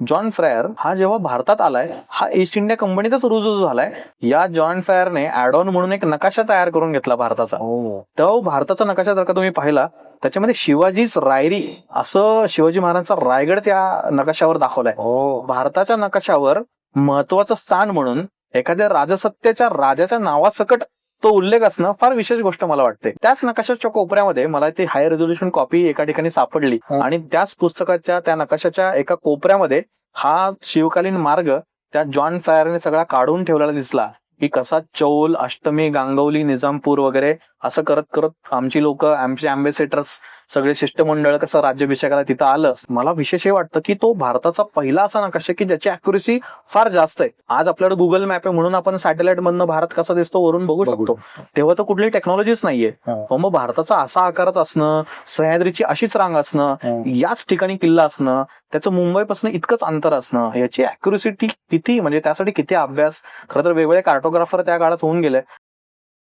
John fryer हा जेव्हा भारतात आलाय हा ईस्ट इंडिया कंपनीतच रुजू झालाय. या जॉन फ्रायरने ऍडॉन म्हणून एक नकाशा तयार करून घेतला भारताचा. हो. तो भारताचा नकाशा जर का तुम्ही पाहिला त्याच्यामध्ये शिवाजीच रायरी असं शिवाजी महाराजांचा रायगड त्या नकाशावर दाखवलाय. हो. भारताच्या नकाशावर महत्वाचं स्थान म्हणून एखाद्या राजसत्तेच्या राजाच्या नावासकट तो उल्लेख असणं फार विशेष गोष्ट मला वाटते. त्याच नकाशाच्या कोपऱ्यामध्ये मला ती हाय रेझोल्युशन कॉपी एका ठिकाणी सापडली. आणि त्याच पुस्तकाच्या त्या नकाशाच्या एका कोपऱ्यामध्ये हा शिवकालीन मार्ग त्या जॉन फ्रायरने सगळा काढून ठेवलेला दिसला. की कसा चौल अष्टमी गांगवली निजामपूर वगैरे असं करत करत आमची लोक आमचे अँबेसेडर्स सगळे शिष्टमंडळ कसं राज्याभिषेकाला तिथं आलं मला विशेष हे वाटतं की तो भारताचा पहिला असा नकाशा की ज्याची अॅक्युरेसी फार जास्त आहे. आज आपल्याकडे गुगल मॅप आहे म्हणून आपण सॅटेलाइट मधनं भारत कसा दिसतो वरून बघू शकतो. तेव्हा तर कुठली टेक्नॉलॉजीच नाहीये. मग भारताचा असा आकारात असणं सह्याद्रीची अशीच रांग असणं. याच ठिकाणी किल्ला असणं त्याचं मुंबईपासून इतकंच अंतर असणं याची अॅक्युरेसिटी किती? म्हणजे त्यासाठी किती अभ्यास? खरं तर वेगवेगळे कार्टोग्राफर त्या काळात होऊन गेले.